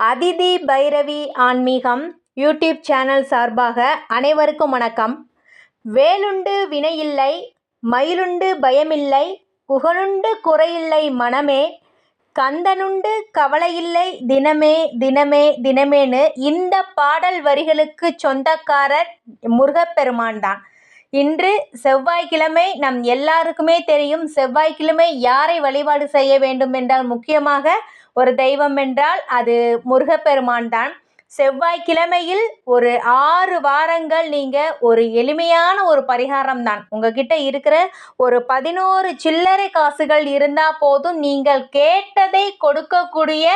அதிதி பைரவி ஆன்மீகம் YouTube channel சார்பாக அனைவருக்கும் வணக்கம். வேலுண்டு வினையில்லை மயிலுண்டு பயமில்லை புகழுண்டு குறையில்லை மனமே கந்தனுண்டு கவலையில்லை தினமே தினமே தினமேனு இந்த பாடல் வரிகளுக்கு சொந்தக்காரர் முருகப்பெருமான் தான். இன்று செவ்வாய்க்கிழமை நம் எல்லாருக்குமே தெரியும் செவ்வாய்க்கிழமை யாரை வழிபாடு செய்ய வேண்டும் என்றால் முக்கியமாக ஒரு தெய்வம் என்றால் அது முருகப்பெருமான் தான். செவ்வாய்க்கிழமையில் ஒரு ஆறு வாரங்கள் நீங்கள் ஒரு எளிமையான ஒரு பரிகாரம் தான். உங்ககிட்ட இருக்கிற ஒரு பதினோரு சில்லறை காசுகள் இருந்தால் போதும். நீங்கள் கேட்டதை கொடுக்கக்கூடிய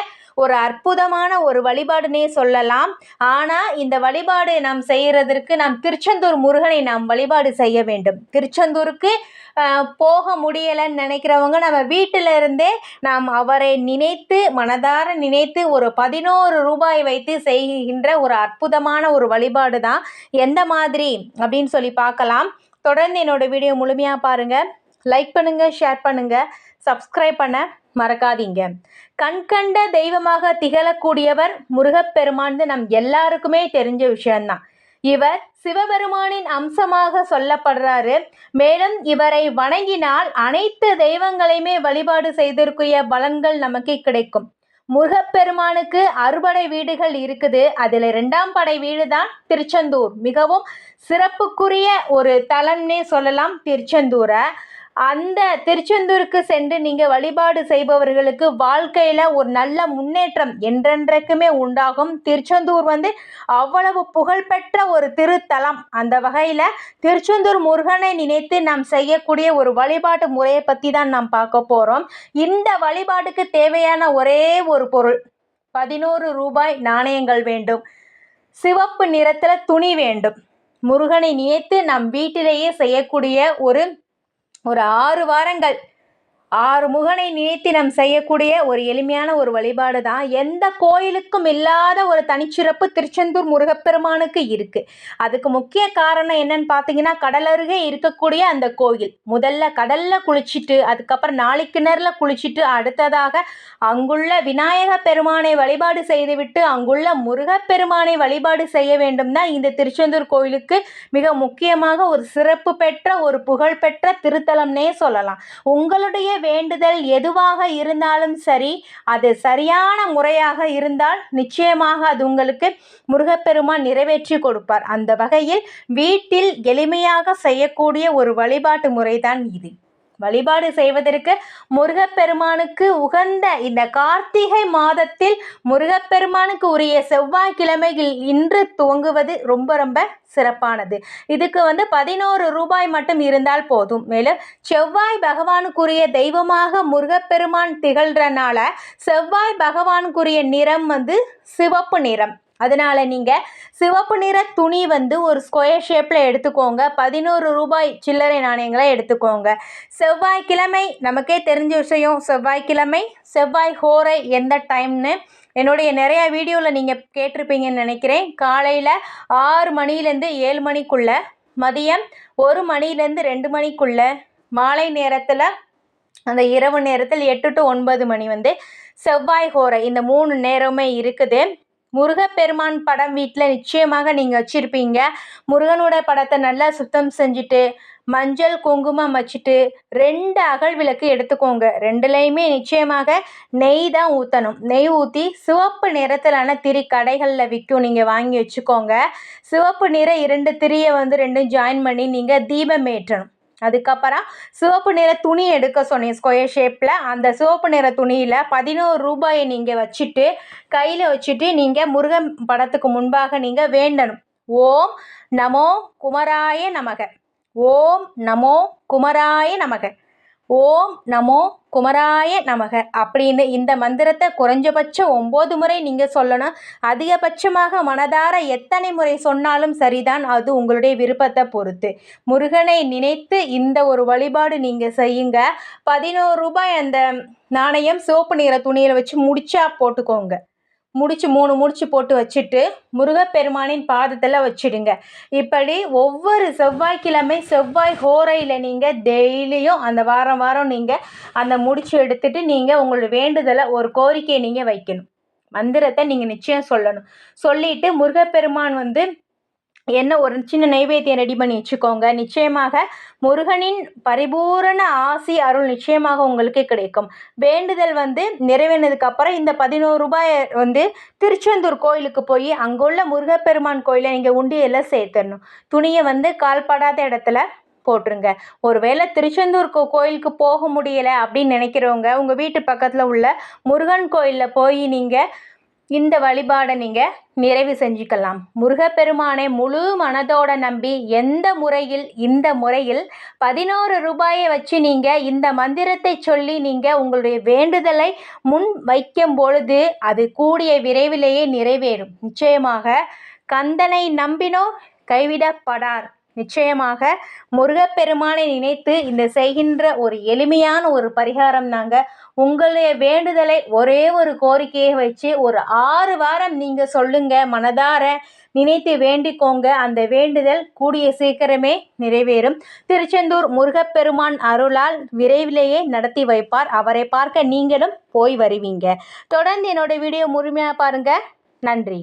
ஒரு அற்புதமான ஒரு வழிபாடுனே சொல்லலாம். ஆனால் இந்த வழிபாடு நாம் செய்கிறதற்கு நாம் திருச்செந்தூர் முருகனை நாம் வழிபாடு செய்ய வேண்டும். திருச்செந்தூருக்கு போக முடியலைன்னு நினைக்கிறவங்க நம்ம வீட்டில் இருந்தே நாம் அவரை நினைத்து மனதார நினைத்து ஒரு பதினோரு ரூபாய் வைத்து செய்கின்ற ஒரு அற்புதமான ஒரு வழிபாடு தான் எந்த மாதிரி? அப்படின்னு சொல்லி பார்க்கலாம். தொடர்ந்து என்னோட வீடியோ முழுமையாக பாருங்கள் லைக் பண்ணுங்கள் ஷேர் பண்ணுங்கள் சப்ஸ்கிரைப் பண்ண மறக்காதீங்க. கண்கண்ட தெய்வமாக திகழக்கூடியவர் முருகப்பெருமான்னு நம் எல்லாருக்குமே தெரிஞ்ச விஷயம்தான். இவர் சிவபெருமானின் அம்சமாக சொல்லப்படுறாரு. மேலும் இவரை வணங்கினால் அனைத்து தெய்வங்களையுமே வழிபாடு செய்திருக்கிற பலன்கள் நமக்கு கிடைக்கும். முருகப்பெருமானுக்கு அறுபடை வீடுகள் இருக்குது. அதில் ரெண்டாம் படை வீடு தான் திருச்செந்தூர். மிகவும் சிறப்புக்குரிய ஒரு தலம்னே சொல்லலாம் திருச்செந்தூரை. அந்த திருச்செந்தூருக்கு சென்று நீங்கள் வழிபாடு செய்பவர்களுக்கு வாழ்க்கையில் ஒரு நல்ல முன்னேற்றம் என்றென்றைக்குமே உண்டாகும். திருச்செந்தூர் வந்து அவ்வளவு புகழ்பெற்ற ஒரு திருத்தலம். அந்த வகையில் திருச்செந்தூர் முருகனை நினைத்து நாம் செய்யக்கூடிய ஒரு வழிபாட்டு முறையை பற்றி தான் நாம் பார்க்க போகிறோம் இந்த வழிபாட்டுக்கு தேவையான ஒரே ஒரு பொருள் பதினோரு ரூபாய் நாணயங்கள் வேண்டும். சிவப்பு நிறத்தில் துணி வேண்டும். முருகனை நினைத்து நம் வீட்டிலேயே செய்யக்கூடிய ஒரு ஒரு ஆறு வாரங்கள் ஆறு முகனை நினைத்து நாம் செய்யக்கூடிய ஒரு எளிமையான ஒரு வழிபாடு தான். எந்த கோயிலுக்கும் இல்லாத ஒரு தனிச்சிறப்பு திருச்செந்தூர் முருகப்பெருமானுக்கு இருக்குது அதுக்கு முக்கிய காரணம் என்னன்னு பார்த்தீங்கன்னா கடல் அருகே இருக்கக்கூடிய அந்த கோயில். முதல்ல கடலில் குளிச்சுட்டு அதுக்கப்புறம் நாளை கிணறுல குளிச்சுட்டு அடுத்ததாக அங்குள்ள விநாயக பெருமானை வழிபாடு செய்துவிட்டு அங்குள்ள முருகப்பெருமானை வழிபாடு செய்ய வேண்டும் தான் இந்த திருச்செந்தூர் கோயிலுக்கு மிக முக்கியமாக ஒரு சிறப்பு பெற்ற ஒரு புகழ்பெற்ற திருத்தலம்னே சொல்லலாம். உங்களுடைய வேண்டுதல் எதுவாக இருந்தாலும் சரி அது சரியான முறையாக இருந்தால் நிச்சயமாக அது உங்களுக்கு முருகப்பெருமான் நிறைவேற்றி கொடுப்பார். அந்த வகையில் வீட்டில் எளிமையாக செய்யக்கூடிய ஒரு வழிபாட்டு முறைதான் இது. வழிபாடு செய்வதற்கு முருகப்பெருமானுக்கு உகந்த இந்த கார்த்திகை மாதத்தில் முருகப்பெருமானுக்கு உரிய செவ்வாய்க்கிழமையில் இன்று துவங்குவது ரொம்ப ரொம்ப சிறப்பானது. இதுக்கு வந்து பதினோரு ரூபாய் மட்டும் இருந்தால் போதும். மேலும் செவ்வாய் பகவானுக்குரிய தெய்வமாக முருகப்பெருமான் திகழ்கிறனால செவ்வாய் பகவானுக்குரிய நிறம் வந்து சிவப்பு நிறம். அதனால் நீங்கள் சிவப்பு நிற துணி வந்து ஒரு ஸ்கொயர் ஷேப்பில் எடுத்துக்கோங்க. பதினோரு ரூபாய் சில்லறை நாணயங்களை எடுத்துக்கோங்க. செவ்வாய்க்கிழமை நமக்கே தெரிஞ்ச விஷயம் செவ்வாய்க்கிழமை செவ்வாய் ஹோரை எந்த டைம்னு என்னுடைய நிறையா வீடியோவில் நீங்கள் கேட்டிருப்பீங்கன்னு நினைக்கிறேன். காலையில் ஆறு மணிலேருந்து ஏழு மணிக்குள்ளே மதியம் ஒரு மணிலேருந்து ரெண்டு மணிக்குள்ளே மாலை நேரத்தில் அந்த இரவு நேரத்தில் எட்டு டு ஒன்பது மணி வந்து செவ்வாய் ஹோரை இந்த மூணு நேரமே இருக்குது. முருகப்பெருமான் படம் வீட்டில் நிச்சயமாக நீங்கள் வச்சுருப்பீங்க. முருகனோட படத்தை நல்லா சுத்தம் செஞ்சுட்டு மஞ்சள் குங்குமம் வச்சுட்டு ரெண்டு அகல் விளக்கு எடுத்துக்கோங்க. ரெண்டுலேயுமே நிச்சயமாக நெய் தான் ஊற்றணும் நெய் ஊற்றி சிவப்பு நிறத்திலான திரி கடைகளில் விற்கும் நீங்கள் வாங்கி வச்சுக்கோங்க. சிவப்பு நிற இரண்டு திரியை வந்து ரெண்டும் ஜாயின் பண்ணி நீங்கள் தீபம் ஏற்றணும். அதுக்கப்புறம் சிவப்பு நிற துணி எடுக்க சொன்னேன் ஸ்கொயர் ஷேப்பில் அந்த சிவப்பு நிற துணியில் பதினோரு ரூபாயை நீங்கள் வச்சுட்டு கையில் வச்சுட்டு நீங்கள் முருகன் படத்துக்கு முன்பாக நீங்கள் வேண்டணும். ஓம் நமோ குமராய நமக. ஓம் நமோ குமராய நமக. ஓம் நமோ குமராய நமக. அப்படின்னு இந்த மந்திரத்தை குறைஞ்சபட்சம் ஒம்பது முறை நீங்கள் சொல்லணும். அதிகபட்சமாக மனதார எத்தனை முறை சொன்னாலும் சரிதான். அது உங்களுடைய விருப்பத்தை பொறுத்து. முருகனை நினைத்து இந்த ஒரு வழிபாடு நீங்கள் செய்யுங்க. பதினோரு ரூபாய் அந்த நாணயம் சிவப்பு நிற துணியில் வச்சு முடிச்சா போட்டுக்கோங்க. முடிச்சு மூணு முடிச்சு போட்டு வச்சுட்டு முருகப்பெருமானின் பாதத்தில் வச்சுடுங்க. இப்படி ஒவ்வொரு செவ்வாய்க்கிழமை செவ்வாய் ஹோரையில் நீங்கள் டெய்லியும் அந்த வாரம் வாரம் நீங்கள் அந்த முடிச்சு எடுத்துட்டு நீங்கள் உங்களோட வேண்டுதலை ஒரு கோரிக்கையை நீங்கள் வைக்கணும். மந்திரத்தை நீங்கள் நிச்சயம் சொல்லணும். சொல்லிட்டு முருகப்பெருமான் வந்து என்ன ஒரு சின்ன நைவேத்தியம் ரெடி பண்ணி வச்சுக்கோங்க. நிச்சயமாக முருகனின் பரிபூரண ஆசி அருள் நிச்சயமாக உங்களுக்கு கிடைக்கும். வேண்டுதல் வந்து நிறைவேறினதுக்கு அப்புறம் இந்த பதினோரு ரூபாய் வந்து திருச்செந்தூர் கோயிலுக்கு போய் அங்குள்ள முருகப்பெருமான் கோயிலை நீங்கள் உண்டியெல்லாம் சேர்த்துடணும். துணியை வந்து கால்படாத இடத்துல போட்டுருங்க. ஒருவேளை திருச்செந்தூர் கோயிலுக்கு போக முடியலை அப்படின்னு நினைக்கிறவங்க உங்கள் வீட்டு பக்கத்தில் உள்ள முருகன் கோயிலில் போய் நீங்கள் இந்த வழிபாடை நீங்கள் நிறைவு செஞ்சுக்கலாம். முருகப்பெருமானை முழு மனதோட நம்பி எந்த முறையில் இந்த முறையில் பதினோரு ரூபாயை வச்சு நீங்கள் இந்த மந்திரத்தை சொல்லி நீங்கள் உங்களுடைய வேண்டுதலை முன் வைக்கும் பொழுது அது கூடிய விரைவிலேயே நிறைவேறும். நிச்சயமாக கந்தனை நம்பினோ கைவிடப்படார். நிச்சயமாக முருகப்பெருமானை நினைத்து இந்த செய்கின்ற ஒரு எளிமையான ஒரு பரிகாரம் தாங்க. உங்களுடைய வேண்டுதலை ஒரே ஒரு கோரிக்கையை வச்சு ஒரு ஆறு வாரம் நீங்கள் சொல்லுங்க மனதார நினைத்து வேண்டிக்கோங்க. அந்த வேண்டுதல் கூடிய சீக்கிரமே நிறைவேறும். திருச்செந்தூர் முருகப்பெருமான் அருளால் விரைவிலேயே நடத்தி வைப்பார். அவரை பார்க்க நீங்களும் போய் வருவீங்க. தொடர்ந்து என்னோட வீடியோ முழுமையாக பாருங்கள் நன்றி.